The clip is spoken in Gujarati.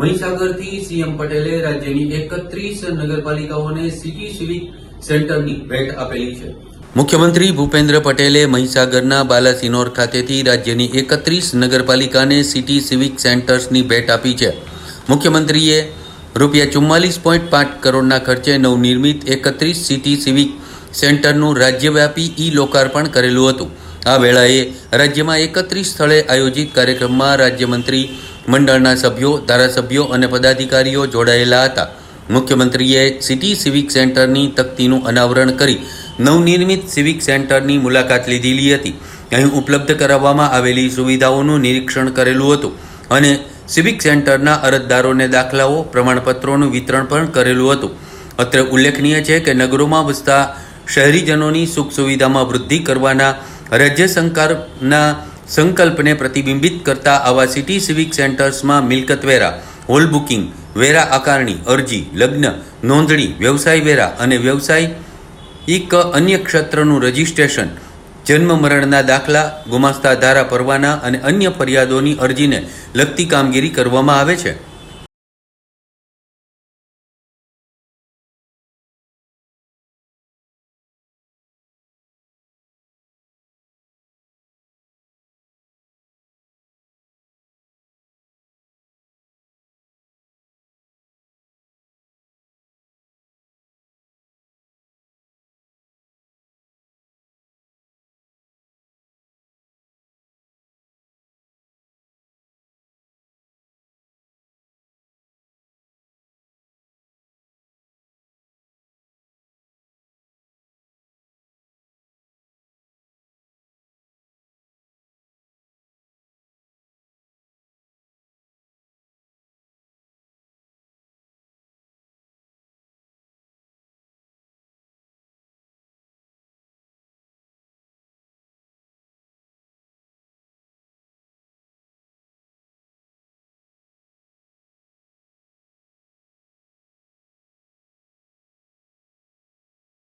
મહીસાગરથી સીએમ પટેલે રાજ્યની એકત્રીસ નગરપાલિકાઓને સિટી સિવિક સેન્ટરની ભેટ આપેલી છે. મુખ્યમંત્રી ભૂપેન્દ્ર પટેલે મહીસાગરના બાલાસિનોર ખાતેથી રાજ્યની એકત્રીસ નગરપાલિકાને સિટી સિવિક સેન્ટર્સની ભેટ આપી છે. મુખ્યમંત્રીએ રૂપિયા ચુમ્માલીસ પોઈન્ટ પાંચ કરોડના ખર્ચે નવનિર્મિત એકત્રીસ સિટી સિવિક સેન્ટરનું રાજ્યવ્યાપી ઈ લોકાર્પણ કરેલું હતું. આ વેળાએ રાજ્યમાં એકત્રીસ સ્થળે આયોજિત કાર્યક્રમમાં રાજ્યમંત્રી મંડળના સભ્યો, ધારાસભ્યો અને પદાધિકારીઓ જોડાયેલા હતા. મુખ્યમંત્રીએ સિટી સિવિક સેન્ટરની તકતીનું અનાવરણ કરી નવનિર્મિત સિવિક સેન્ટરની મુલાકાત લીધેલી હતી. અહીં ઉપલબ્ધ કરાવવામાં આવેલી સુવિધાઓનું નિરીક્ષણ કરેલું હતું અને સિવિક સેન્ટરના અરજદારોને દાખલાઓ, પ્રમાણપત્રોનું વિતરણ પણ કરેલું હતું. અત્રે ઉલ્લેખનીય છે કે નગરોમાં વસતા શહેરીજનોની સુખ સુવિધામાં વૃદ્ધિ કરવાના રાજ્ય સરકારના સંકલ્પને પ્રતિબિંબિત કરતા આવા સિટી સિવિક સેન્ટર્સમાં મિલકત વેરા, હોલ બુકિંગ, વેરા આકારણી, અરજી, લગ્ન, નોંધણી, વ્યવસાય વેરા અને વ્યવસાય એક અન્ય ક્ષેત્રનું રજિસ્ટ્રેશન, જન્મ મરણના દાખલા, ગુમાસ્તા ધારા પરવાના અને અન્ય ફરિયાદોની અરજીને લગતી કામગીરી કરવામાં આવે છે.